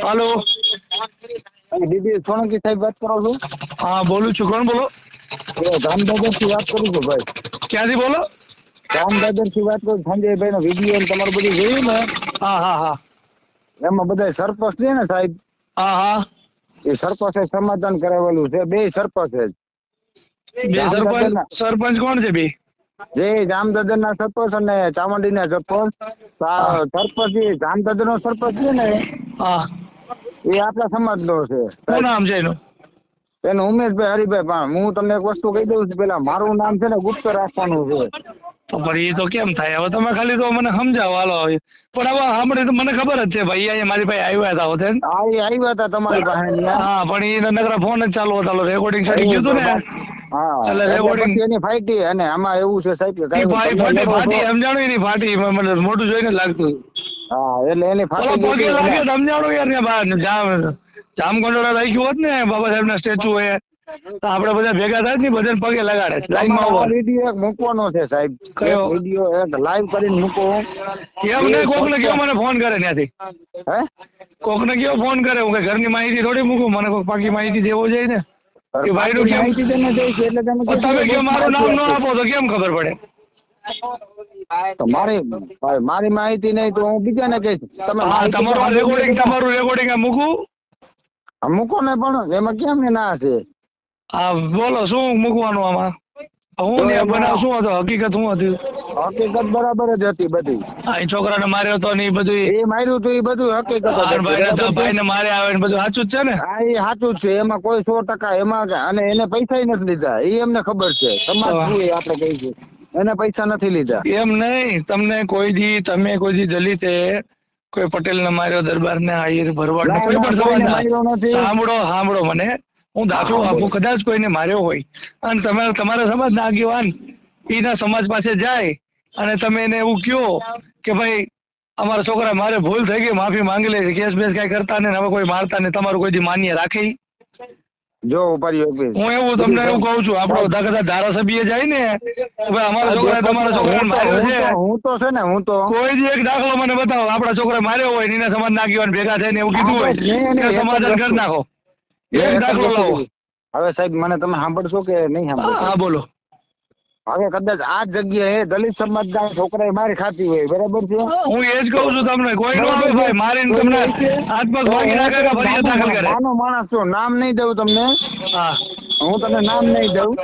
હાલો દીદી સોલંકી સાહેબ વાત કરો છો હા બોલું છું કોણ બોલો એ ધામદાદરથી વાત કરું છું ભાઈ ક્યાંથી બોલો ધામદાદરથી વાત કરું સંજયભાઈ નો વીડિયો ને તમારું બધું જોયું ને? હા હા હા એમાં બધા સરપંચ છે ને સાહેબ? હા હા એ સરપંચે સમાધાન કરાવેલું છે બે સરપંચ બે સરપંચ સરપંચ કોણ છે બે? જે જામદાદર ના સરપંચ અને ચામુંડી ના સરપંચ સરપંચ જામદાદર નો સરપંચ છે ને? એ આપણા સમાજ નો છે. શું નામ છે એનું? એનું ઉમેશભાઈ હરિભાઈ પણ હું તમને એક વસ્તુ કહી દઉં છું પેલા મારું નામ છે ને ગુપ્ત રાખવાનું છે. તો પણ એ તો કેમ થાય? હવે તમે ખાલી તો મને સમજાવો હાલો. પણ હવે સાંભળી તો મને ખબર જ છે ભાઈ અહીંયા મારી પાસે આવ્યા હતા હોતે આવી આવ્યા હતા તમારી પાસે હા. પણ એ નકરા ફોન જ ચાલુ હતા રેકોર્ડિંગ ચડી ગયું હતું ને? એની ફાટી અને આમાં એવું છે સાહેબ કે ફાટી ફાટી છો. એની ફાટી મને મને મોટું જોઈને લાગતું. હા એટલે એની ફાટી પગે લાગે હતી. સમજાણું યાર ત્યાં બહાર જામ જામ રાખ્યું હોત ને બાબા સાહેબ ના સ્ટેચ્યુ એ તો આપણે બધા ભેગા થાય ને બધાને પગે લગાડે. લાઈનમાં વીડિયો એક મૂકવાનો છે સાહેબ. કયો? વીડિયો એક લાઈવ કરીને મૂકો એમ નહીં? કોક ને કયો મને ફોન કરે ત્યાંથી? હે? કોક ને કયો ફોન કરે? હું કઈ ઘરની માહિતી થોડી મૂકું? મને કોક પાકી માહિતી દેવો જોઈએ ને. એ ભાઈનું કેમ? તમે કે મારું નામ ન આપો તો કેમ ખબર પડે? તમારે મારી ભાઈ, માહિતી નહીં તો હું બીજાને કહીશ. તમે તમારું રેકોર્ડિંગ તમારું રેકોર્ડિંગ આ મૂકું? મૂકો ને પણ એમાં કેમ ને ના છે હા બોલો શું મૂકવાનું આમાં? હું ને બનાવ શું હતો? હકીકત શું હતી? હકીકત બરાબર જ હતી બધી. આ એ છોકરાને માર્યો હતો ને એ બધું એ માર્યું હતું એ બધું હકીકત ભાઈ ને મારે આવે ને બધું સાચું જ છે ને? હા એ સાચું છે. એમાં કોઈ સો ટકા એમાં અને એને પૈસા નથી લીધા. એ એમને ખબર છે. તમારે શું આપણે કહી છે એને પૈસા નથી લીધા. એમ નહીં. તમને કોઈ દી તમે કોઈ દી દલિતે કોઈ પટેલ ને માર્યો દરબાર ને આહિર ભરવાડ કોઈ પણ. સાંભળો સાંભળો મને. હું દાખલો આપું કદાચ કોઈને માર્યો હોય. અને તમે તમારા સમાજના આગેવાન એના સમાજ પાસે જાય અને તમે એને એવું કહો કે ભાઈ અમારા છોકરા મારે ભૂલ થઈ ગઈ માફી માંગી લે છે કેસ બેસ કઈ કરતા ને હવે કોઈ મારતા ને તમારું કોઈ માન્ય રાખે જો ઉપાડી હું એવું તમને એવું કહું છું આપણો કદાચ ધારાસભ્ય જાય ને ભાઈ અમારા છોકરા તમારા છોકરા માર્યો છે. હું તો છે ને હું તો કોઈ દી એક દાખલો મને બતાવો આપણા છોકરા માર્યો હોય એના સમાજ ના આગેવાન ભેગા થઈને એવું કીધું હોય સમાધાન કરી નાખો. એક એક દાખલો લાવો? હવે સાહેબ મને તમે સાંભળશો કે નહીં હા સાંભળશો? હા, બોલો. હવે કદાચ આ જગ્યાએ દલિત સમાજના છોકરાએ મારી ખાતી હોય બરાબર છે? હું એ જ કહું છું તમને કોઈ નો આવે ભાઈ મારીને તમને નાખે કે ફરિયાદ દાખલ કરે? નાનો માણસ છું નામ નહીં દઉં તમને. હા. હું તમને નામ નહીં દઉં.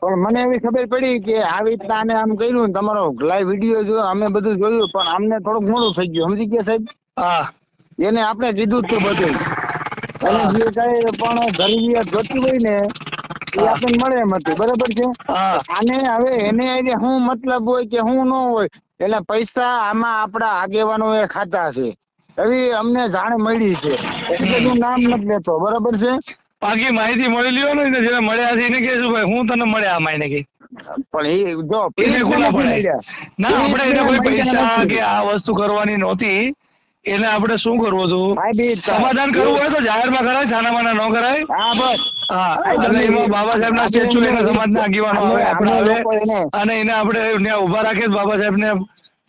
પણ મને એવી ખબર પડી કે આવી રીતના આને આમ કર્યું ને તમારો લાઈવ વીડિયો જોયો અમે બધું જોયું પણ અમને થોડુંક મોડું થઈ ગયું. સમજી ગયા સાહેબ? હા. એને આપણે કીધું જ બધું. એને જે કઈ પણ જરૂરિયાત જોતી હોય ને એ આપણને મળે એમ હતી. બરાબર છે? અને હવે એને આઈને શું મતલબ હોય કે શું ન હોય એટલે પૈસા આમાં આપણા આગેવાનો એ ખાતા છે. એવી અમને જાણ મળી છે. એટલે હું નામ નથી લેતો. બરાબર છે? બાકી માહિતી મળી લ્યો ને જેને મળ્યા છે એને કહેશું ભાઈ હું તને મળ્યા આ માઈને કહી. પણ એ જો એને. ના આપણે એને કોઈ પૈસા કે આ વસ્તુ કરવાની નહોતી. એને આપણે શું કરવું હતું? સમાધાન કરવું હોય તો જાહેરમાં કરાય છાનામાના ન કરાય. હા બસ. હા એટલે એમાં બાબા સાહેબ ના સ્ટેચ્યુ એને- સમાજના આગેવાનો આવે આપણે આવે. અને એને આપણે ત્યાં ઊભા રાખીએ બાબા સાહેબ ને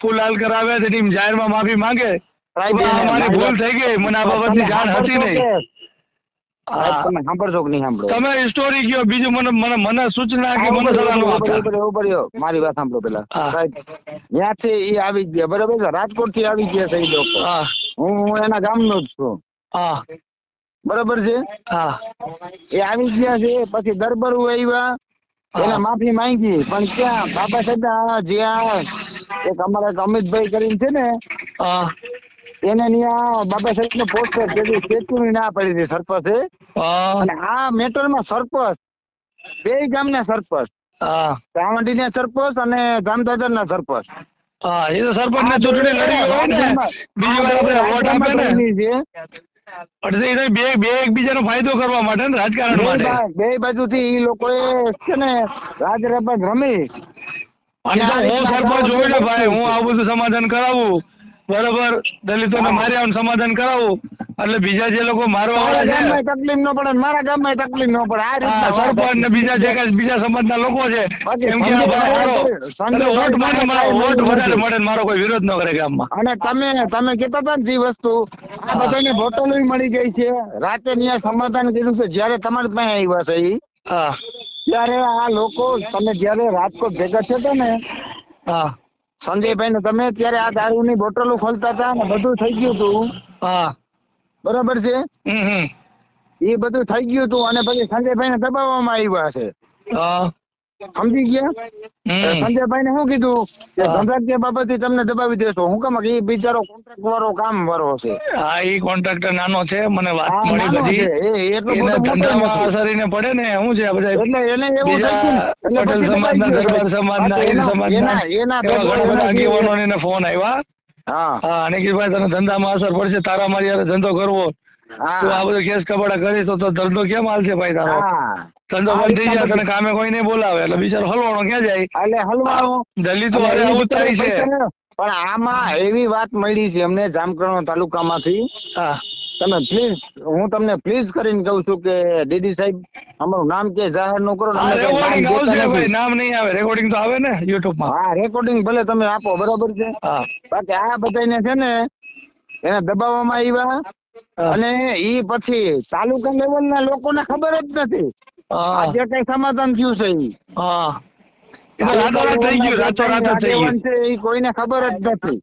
ફૂલહાલ કરાવે તેની જાહેરમાં માફી માંગે. અમારી મારી ભૂલ થઈ ગઈ મને આ બાબતની જાણ હતી નહીં. તમે સાંભળશો કે નહીં સાંભળો? તમે સ્ટોરી કયો બીજું મને મને મને સૂચના કે મને સલાહ નો આપતા. મારી વાત સાંભળો પેલા. ત્યાં છે એ આવી ગયા બરાબર છે? રાજકોટથી આવી ગયા છે એ લોકો. હું. એના એના ગામનો જ છું. બરાબર છે? એ આવી ગયા છે પછી દરબાર આવ્યા એને માફી માંગી પણ ક્યાં? બાબા સાહેબ આ જ્યાં એક અમારા અમિતભાઈ કરીને છે ને એને ત્યાં બાબા સાહેબ નો પોસ્ટર તેથી સ્ટેચ્યુ ની ના પડી હતી સરપંચે અને આ મેટરમાં સરપંચ બે ગામના સરપંચ ચાવંડી ના સરપંચ અને જામદાદર ના સરપંચ હા એ તો સરપંચ ને ચૂંટણી લડી હોય ને. બીજી વાર આપણે વોટ આપે ને. એટલે બે બે એકબીજાનો ફાયદો કરવા માટે ને રાજકારણ માટે. બે બાજુ થી ઈ લોકોએ છે ને રાજ રમી. અને હું સરપંચ હોય ને ભાઈ હું આ બધું સમાધાન કરાવું. બરોબર દલિતોને ને માર્યા નું સમાધાન કરાવું એટલે બીજા જે લોકો મારવા વાળા છે તકલીફ ન પડે મારા ગામમાં તકલીફ ન પડે. આ રીતે સરપંચ ને બીજા જે કઈ બીજા સમાજના લોકો છે એમ કે વોટ મને મારો વોટ વધારે મળે મારો કોઈ વિરોધ ન કરે ગામમાં. અને તમે તમે કહેતા હતા ને જે વસ્તુ આ બધાને બોટલો મળી ગઈ છે. રાતે ત્યાં સમાધાન કર્યું છે. જ્યારે તમારી પાસે આવ્યા છે ત્યારે આ લોકો તમે જ્યારે રાજકોટ ભેગા થયા હતા ને હા. સંજયભાઈ ને તમે ત્યારે આ દારૂની બોટલો ખોલતા હતા ને બધું થઈ ગયું હતું. હા. બરોબર છે? એ બધું થઈ ગયું હતું અને પછી સંજયભાઈ ને દબાવવામાં આવ્યા છે. હા. સમજી ગયા? સંજયભાઈ ને શું કીધું? કે ધંધાકીય બાબતે તમને દબાવી દેશો. હું કેમ? એ બિચારો કોન્ટ્રાક્ટ વાળો કામ વાળો છે હા એ કોન્ટ્રાક્ટર નાનો છે. મને વાત મળી બધી. એટલો બધો ધંધામાં. અસરીને પડે ને શું છે બધા એટલે એને એવું થાય પટેલ સમાજના દરબાર સમાજના હા, એના- સમાજના. એના- ઘણા બધા આગેવાનોને ફોન આવ્યા. હા. હા અને કીધું ભાઈ તને ધંધામાં અસર પડશે. તારા મારી હારે ધંધો કરવો. તું આ હા. બધો કેસ કપડા કરીશ તો ધંધો કેમ હાલશે ભાઈ તારો? ધંધો બંધ થઈ જાય તને કામે કોઈ નહીં બોલાવે એટલે બિચારો હલવાનો ક્યાં જાય? એટલે હલવાનો. દલિતો એ આવું થાય છે. પણ આમાં એવી વાત મળી છે અમને જામકરણો તાલુકામાંથી. તમે પ્લીઝ હું તમને પ્લીઝ કરીને કહું છું કે ડીડી સાહેબ અમારું નામ કે જાહેર ન કરો નામ નહીં આવે રેકોર્ડિંગ તો આવે ને યુટ્યુબમાં. હા રેકોર્ડિંગ ભલે તમે આપો બરોબર છે. બાકી આ બધાને છે ને એને દબાવવામાં આવ્યા. અને ઈ પછી તાલુકા લેવલ ના લોકોને ખબર જ નથી. આજે કઈ સમાધાન થયું છે ઈ. છે કોઈને ખબર જ નથી.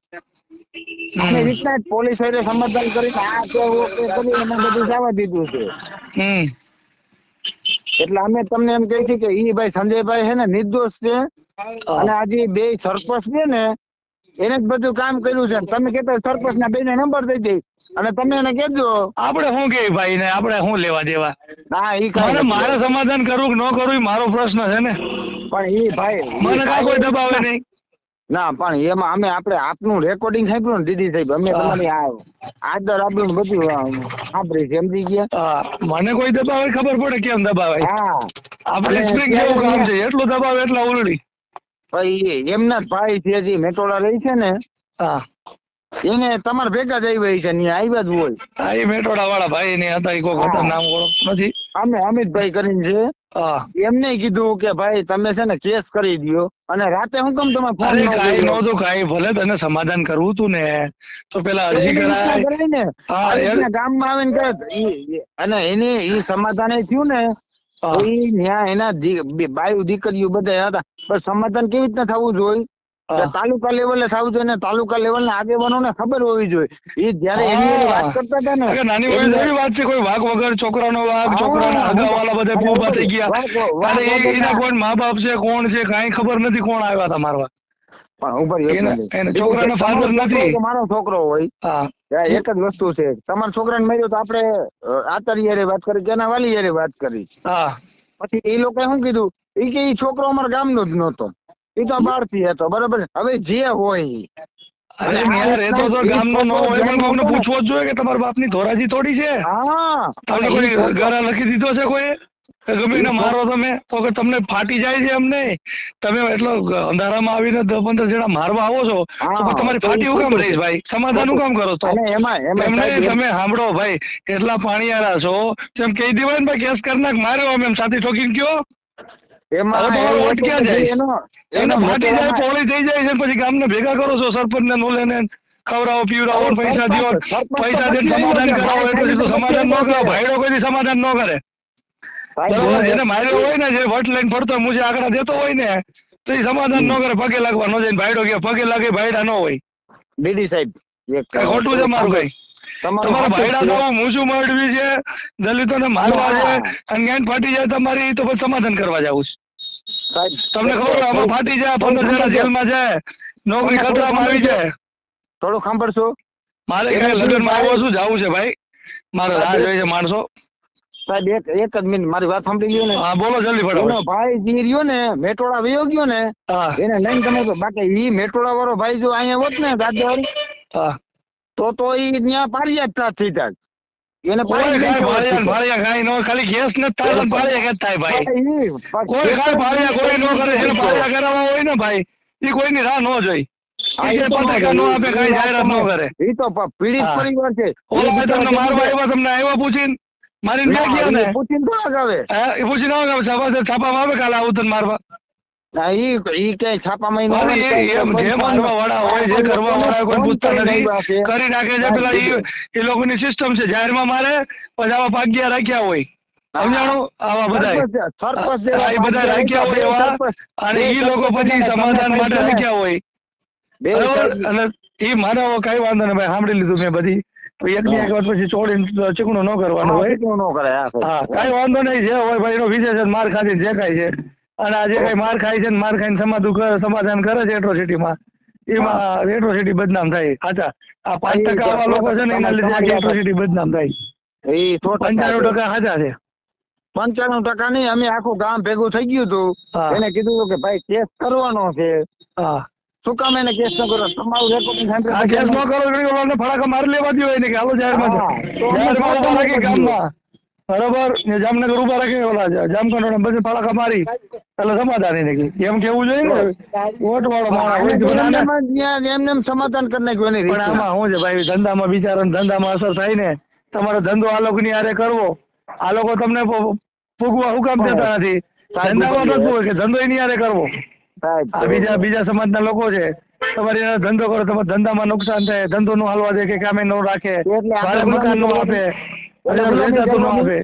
આની રીતના જ પોલીસ હારે સમાધાન કરીને આ કે કરી એને બધું જવા દીધું છે. હમ. એટલે અમે તમને એમ કહી છીએ કે ઈ ભાઈ સંજયભાઈ છે ને નિર્દોષ છે. અને આજે બે સરપંચ છે ને એને જ બધું કામ કર્યું છે. તમે કેતા સરપંચ ના બેને નંબર દઈ દઈ અને તમે એને કેજો આપણે શું કે ભાઈ ને? આપણે શું લેવા દેવા? હા ઈ મારે મારે સમાધાન કરવું કે ન કરવું મારો પ્રશ્ન છે ને. પણ ઈ ભાઈ મને કાંઈ કોઈ દબાવે નહીં. ના પણ એમાં અમે આપણે આપનું રેકોર્ડિંગ સાંભળ્યું ને દીદી સાહેબ અમે. તમારી આદર આપ્યું બધું સાંભળી સમજી ગયા? મને કોઈ દબાવે ખબર પડે કેમ દબાવે હા. આપણે સ્પ્રિંગ જેવું કામ છે એટલું દબાવે એટલા ઉલડી. એમના ભાઈ છે જે મેટોડા રહી છે ને હા. એને તમારે ભેગા જ આવી છે ને આવ્યા જ હોય. હા એ મેટોડા વાળા ભાઈ ને હતા એ કોઈ હતા નામ ઓળખ નથી. અમે અમિતભાઈ કરીને છે. એમને કીધું કે ભાઈ તમે છે ને કેસ કરી દ્યો. અને રાતે હું કેમ તમે ફોન ન નહોતું કાઈ ભલે તને સમાધાન કરવું તું ને. તો પેલા અરજી કરાય. ને. ગામમાં આવીને કરે અને એને એ સમાધાન એ થયું ને હા. ન્યા એના દી- દીકરીઓ બધા હતા. પણ સમાધાન કેવી રીતના થવું જોઈએ? તાલુકા લેવલે થવું જોઈએ ને તાલુકા લેવલ ના આગેવાનોને ખબર હોવી જોઈએ. એ જયારે એની વાત કરતા હતા ને નાની એવી વાત છે કોઈ વાઘ વગર છોકરાનો વાઘ છોકરાના હા. હગાવાલા બધા અને થઈ ગયા. એના કોણ મા બાપ છે કોણ છે કાંઈ ખબર નથી કોણ આવ્યા હતા મારવા. પણ ઉપર છોકરાનો તમારો છોકરો નથી. મારો છોકરો હોય. હા. એક જ વસ્તુ છે. તમારા છોકરાને માર્યો તો આપણે આતરી યારે વાત કરી કે એના વાલી યારે વાત કરી. હા. પછી એ લોકોએ શું કીધું? એ કે એ છોકરો અમારા ગામનો જ નહોતો. એ તો બહારથી હતો બરાબર? હવે જે હોય અરે અને આ તો ગામનો ન હોય પણ કોઈને પૂછવો જ જોઈએ કે તમારા બાપની ધોરાજી થોડી છે? હા. તમને કોઈ ઈ ગારા લખી દીધો છે કોઈ? ગમે એને મારો તમે તો કે તમને ફાટી જાય છે એમ નહીં. તમે એટલો અંધારામાં આવીને દસ પંદર જણા મારવા આવો છો તો તમારી ફાટી હું કામ ખોટું રહીશ ભાઈ? સમાધાન હું કામ કરો છો? એમને તમે સાંભળો ભાઈ એટલા પાણીયારા છો. એમ કહી દેવાય ને ભાઈ કેસ કરી નાખ માર્યો અમે એમ સાથે ઠોકીને કયો. એમાં તમારો વોટ ક્યાં જાય? એને ફાટી જાય પોળી થઈ જાય છે પછી ગામને ભેગા કરો છો સરપંચ ને નોલે ને ખવડાવો પીવડાવો પૈસા તો પૈસા સમાધાન. કરાવો એટલે સમાધાન ન પછી કરો આવ્યો છે. ભાઈડો કોઈ સમાધાન ન કરે. એને માર્યો હોય ને જે વટ લઈને ફરતો મુજે આંકડા દેતો હોય ને તો એ સમાધાન ન કરે પગે લાગવા ન જાય ભાઈડો કે પગે લાગે ભાઈડા ન હોય. ડીડી સાહેબ ખોટું છે મારું કઈ? તમારા ભાઈડા તો મૂછું મળવી છે દલિતોને મારવા છે અને જ્ઞાન ફાટી જાય તમારી તો પછી સમાધાન કરવા જવું છે. તમને ખબર આમાં ફાટી જાય પંદર જણા જેલમાં છે નોકરી ખતરામાં આવી જાય થોડું સાંભળશો. મારે કઈ લગ્નમાં ભાઈ- આવ્યો છું જવું છે ભાઈ. મારે રાહ જોઈએ છે માણસો. સાહેબ એક એક જ મિનિટ મારી વાત સાંભળી લ્યો ને. હા બોલો જલ્દી ફટાફટ. ભાઈ જે રહ્યો ને મેટોડા વયો ગયો ને એને લઈને તમે તો બાકી ઈ મેટોડા વાળો ભાઈ જો અહીંયા હોત ને દાદર હા. તો તો ઈ ત્યાં પારિયા જ થાત થઈ થાત. એને ભાળિયા ને ન ખાલી ગેસ નથી થાય ભાળિયા થાય ભાઈ. કોઈ કાંઈ ભાળિયા કોઈ નો કરે એને ભાળિયા કરાવવા હોય ને ભાઈ એ કોઈની રાહ નો જોઈ. ઈ ઈ ન ન ઈ ન ઈ પીડિત પરિવાર છે. તમને મારવા આવ્યા તમને આવ્યા પૂછીને? મારીને ના, ગયા ને પૂછીને થોડાક આવે. એ પૂછીને આવે છાપા છાપામાં આવે કાલે આવું તને મારવા? ના ઈ છાપામાં એ- જે મારવા વાળા હોય જે કરવા વાળા કોઈ પૂછતા નથી કરી નાખે છે પેલા ઈ એ લોકોની સિસ્ટમ છે જાહેરમાં મારે પછી આવા ભાગ્યા રાખ્યા હોય. સમજાણું? આવા બધા સરપંચ એ બધા રાખ્યા હોય એવા અને ઈ લોકો પછી સમાધાન માટે રાખ્યા હોય. બરાબર? અને ઈ મારે કઈ વાંધો નહીં ભાઈ સાંભળી લીધું મેં બધી. તો એક ની એક વાત પછી છોડીને ચીકણું ન કરવાનું હોય. ન કરે હા કઈ વાંધો નહીં જે હોય ભાઈ એનો વિષય માર ખાધી જે ખાય છે. અને આજે કઈ માર ખાય છે ને માર ખાઈને સમાધું સમાધાન કરે છે એટ્રોસિટીમાં એમાં એટ્રોસિટી બદનામ થાય. સાચા. આ પાંચ ટકા આવા લોકો છે ને એના લીધે આખી એટ્રોસિટી બદનામ થાય. ટકા પંચાણું. ટકા સાચા છે. પંચાણું ટકા નહીં અમે આખું ગામ ભેગું થઈ ગયું હતું. એને કીધું કે ભાઈ ટેસ્ટ કરવાનો છે. હા. શું કામ એને કેસ ન કરો? તમારું રેકોર્ડિંગ આ કેસ ન કરો તો ઓલાને ફડાકા મારી લેવા દો એને કે હાલો જાહેરમાં જાહેરમાં ઊભા રાખી ગામમાં. બરોબર? ને જામનગર ઊભા રાખી ઓલા જામકંડોળ બધે ફડાકા મારી. એટલે સમાધાન એને કે એમ કેવું જોઈએ ને? વોટ વાળો માણસ એમને એમ સમાધાન કરી નાખ્યું એની પણ આમાં શું છે ભાઈ? ધંધામાં બિચારા ધંધામાં અસર થાય ને. તમારો ધંધો આ લોકોની આરે કરવો. આ લોકો તમને ફૂગવા હુકામ દેતા નથી? ધંધામાં નથી કે ધંધો એની આરે કરવો? આ બીજા બીજા સમાજના લોકો છે. તમારી ધંધો કરો તમારે ધંધામાં નુકસાન થાય ધંધો નું હાલવા દે કે કામે નો રાખે એટલે ભાડે મકાન નો આપે એટલે એટલે વેચાતું ન ગુલામી આપે.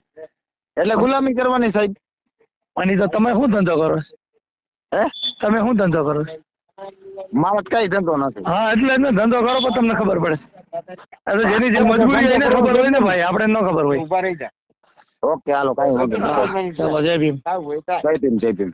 એટલે ગુલામી કરવાની સાહેબ. અને તો તમે શું ધંધો કરો હે? તમે શું ધંધો કરો મારો કઈ ધંધો નથી. હા એટલે જ ને ધંધો કરો પણ તમને ખબર પડશે એટલે જેની જે મજબૂરી એને ખબર હોય ને ભાઈ આપણે ન ખબર હોય. ઓકે હાલો કઈ વાંધો જય ભીમ. જય ભીમ જય ભીમ.